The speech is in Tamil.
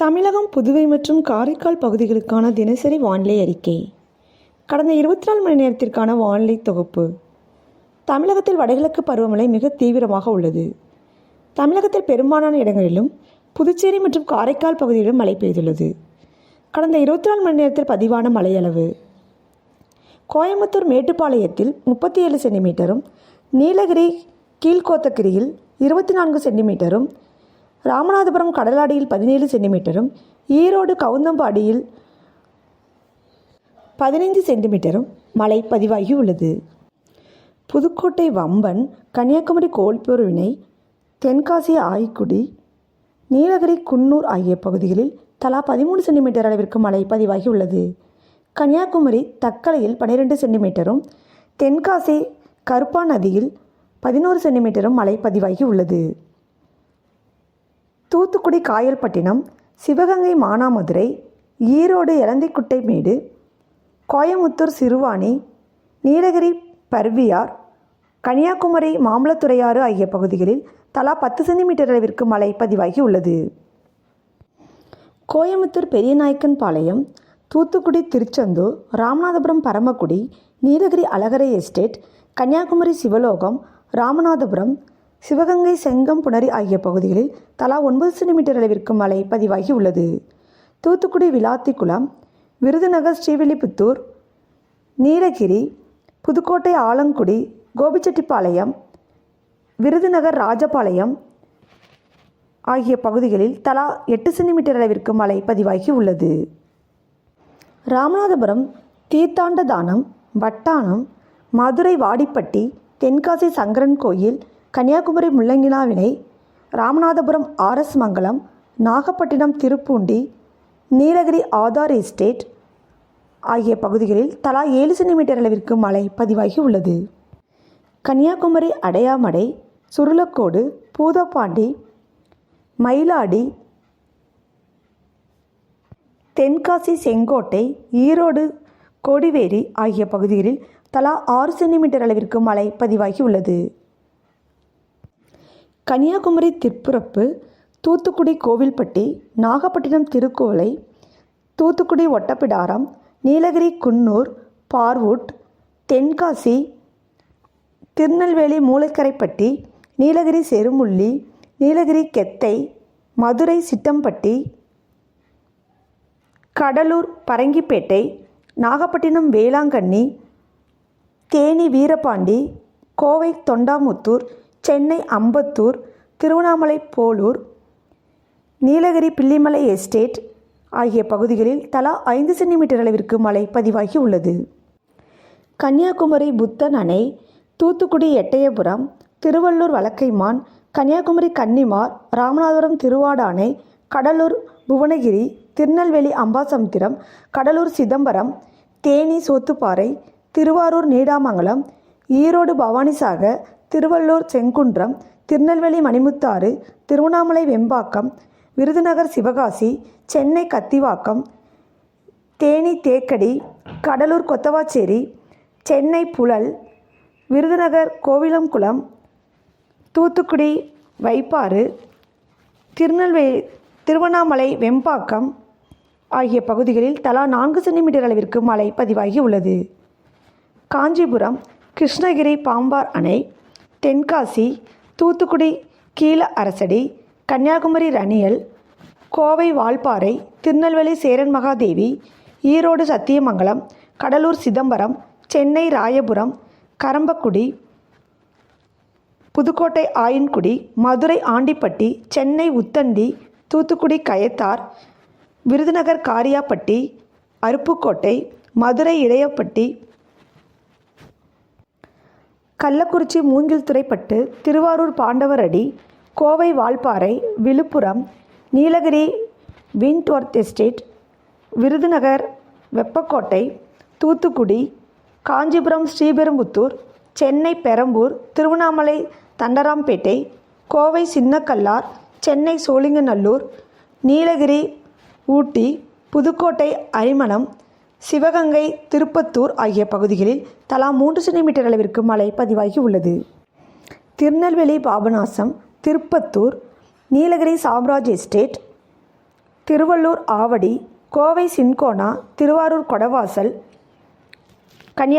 தமிழகம் புதுவை மற்றும் காரைக்கால் பகுதிகளுக்கான தினசரி வானிலை அறிக்கை. கடந்த இருபத்தி நாலு மணி நேரத்திற்கான வானிலை தொகுப்பு. தமிழகத்தில் வடகிழக்கு பருவமழை மிக தீவிரமாக உள்ளது. தமிழகத்தில் பெரும்பாலான இடங்களிலும் புதுச்சேரி மற்றும் காரைக்கால் பகுதியிலும் மழை பெய்துள்ளது. கடந்த இருபத்தி நாலு மணி நேரத்தில் பதிவான மழையளவு. கோயம்புத்தூர் மேட்டுப்பாளையத்தில் முப்பத்தி ஏழு சென்டிமீட்டரும் நீலகிரி கீழ்கோத்தகிரியில் இருபத்தி நான்கு சென்டிமீட்டரும் ராமநாதபுரம் கடலாடியில் பதினேழு சென்டிமீட்டரும் ஈரோடு கவுந்தம்பாடியில் பதினைந்து சென்டிமீட்டரும் மழை பதிவாகி உள்ளது. புதுக்கோட்டை வம்பன் கன்னியாகுமரி கோல்பூர் வினை தென்காசி ஆய்க்குடி நீலகிரி குன்னூர் ஆகிய பகுதிகளில் தலா பதிமூணு சென்டிமீட்டர் அளவிற்கு மழை பதிவாகி உள்ளது. கன்னியாகுமரி தக்கலையில் பன்னிரெண்டு சென்டிமீட்டரும் தென்காசி கருப்பா நதியில் பதினோரு சென்டிமீட்டரும் மழை பதிவாகி உள்ளது. தூத்துக்குடி காயல்பட்டினம் சிவகங்கை மானாமதுரை ஈரோடு எலந்திக்குட்டை மேடு கோயமுத்தூர் சிறுவாணி நீலகிரி பர்வியார் கன்னியாகுமரி மாம்பலத்துறையாறு ஆகிய பகுதிகளில் தலா பத்து சென்டிமீட்டர் அளவிற்கு மழை பதிவாகி உள்ளது. கோயமுத்தூர் பெரியநாயக்கன் பாளையம் தூத்துக்குடி திருச்செந்தூர் ராமநாதபுரம் பரமக்குடி நீலகிரி அழகரை எஸ்டேட் கன்னியாகுமரி சிவலோகம் ராமநாதபுரம் சிவகங்கை செங்கம் புணரி ஆகிய பகுதிகளில் தலா ஒன்பது சென்டிமீட்டர் அளவிற்கு மழை பதிவாகி உள்ளது. தூத்துக்குடி விளாத்திக்குளம் விருதுநகர் ஸ்ரீவில்லிபுத்தூர் நீலகிரி புதுக்கோட்டை ஆலங்குடி கோபிச்செட்டிப்பாளையம் விருதுநகர் ராஜபாளையம் ஆகிய பகுதிகளில் தலா எட்டு சென்டிமீட்டர் அளவிற்கு மழை பதிவாகி உள்ளது. ராமநாதபுரம் தீர்த்தாண்டதானம் வட்டானம் மதுரை வாடிப்பட்டி தென்காசி சங்கரன் கோயில் கன்னியாகுமரி முள்ளங்கினாவினை ராமநாதபுரம் ஆர்எஸ் மங்கலம் நாகப்பட்டினம் திருப்பூண்டி நீலகிரி ஆதார் எஸ்டேட் ஆகிய பகுதிகளில் தலா ஏழு சென்டிமீட்டர் அளவிற்கு மழை பதிவாகி உள்ளது. கன்னியாகுமரி அடையாமடை சுருளக்கோடு பூதப்பாண்டி மயிலாடி தென்காசி செங்கோட்டை ஈரோடு கொடிவேரி ஆகிய பகுதிகளில் தலா ஆறு சென்டிமீட்டர் அளவிற்கு மழை பதிவாகி உள்ளது. கன்னியாகுமரி திற்புரப்பு தூத்துக்குடி கோவில்பட்டி நாகப்பட்டினம் திருக்குவளை தூத்துக்குடி ஒட்டப்பிடாரம் நீலகிரி குன்னூர் பார்வுட் தென்காசி திருநெல்வேலி மூளைக்கரைப்பட்டி நீலகிரி செருமுள்ளி நீலகிரி கெத்தை மதுரை சிட்டம்பட்டி கடலூர் பரங்கிப்பேட்டை நாகப்பட்டினம் வேளாங்கண்ணி தேனி வீரபாண்டி கோவை தொண்டாமுத்தூர் சென்னை அம்பத்தூர் திருவண்ணாமலை போலூர் நீலகிரி பில்லிமலை எஸ்டேட் ஆகிய பகுதிகளில் தலா ஐந்து சென்டிமீட்டர் அளவிற்கு மழை பதிவாகி உள்ளது. கன்னியாகுமரி புத்தன் அணை தூத்துக்குடி எட்டயபுரம் திருவள்ளூர் வலக்கைமான் கன்னியாகுமரி கன்னிமார் ராமநாதபுரம் திருவாடானை கடலூர் புவனகிரி திருநெல்வேலி அம்பாசமுத்திரம் கடலூர் சிதம்பரம் தேனி சோத்துப்பாறை திருவாரூர் நீடாமங்கலம் ஈரோடு பவானிசாகர் திருவள்ளூர் செங்குன்றம் திருநெல்வேலி மணிமுத்தாறு திருவண்ணாமலை வெம்பாக்கம் விருதுநகர் சிவகாசி சென்னை கத்திவாக்கம் தேனி தேக்கடி கடலூர் கொத்தவாச்சேரி சென்னை புழல் விருதுநகர் கோவிலம்குளம் தூத்துக்குடி வைப்பாறு திருநெல்வேலி திருவண்ணாமலை வெம்பாக்கம் ஆகிய பகுதிகளில் தலா நான்கு சென்டிமீட்டர் அளவிற்கு மழை பதிவாகி உள்ளது. காஞ்சிபுரம் கிருஷ்ணகிரி பாம்பார் அணை தென்காசி தூத்துக்குடி கீழ Arasadi Kanyakumari ரணியல் Kovai Valparai Tirunelveli Cheran Mahadevi Erode Sathyamangalam Cuddalore Chidambaram Chennai Royapuram Karambakkudi Pudukkottai Ayangudi Madurai Andipatti Chennai Uthandi Thoothukudi Kayathar Virudhunagar Kariapatti Aruppukottai Madurai Idayapatti Kallakurichi Moongilthuraipattu Thiruvarur Pandavaradi Kovai Valparai Villupuram Nilgiri Wentworth estate Virudhunagar Veppakottai Thoothukudi Kanchipuram Sriperumbudur Chennai Perambur Tiruvannamalai Thandarampet Kovai Chinnakallar Chennai Sholinganallur Nilgiri Ooty Pudukkottai Arimanam Sivaganga Tirupattur ஆகிய பகுதிகளில் தலா மூன்று சென்டிமீட்டர் அளவிற்கு மழை பதிவாகி உள்ளது. Tirunelveli Papanasam Tirupattur Nilgiri Chamraj estate Tiruvallur Avadi Kovai Cinchona Thiruvarur Kudavasal Kanya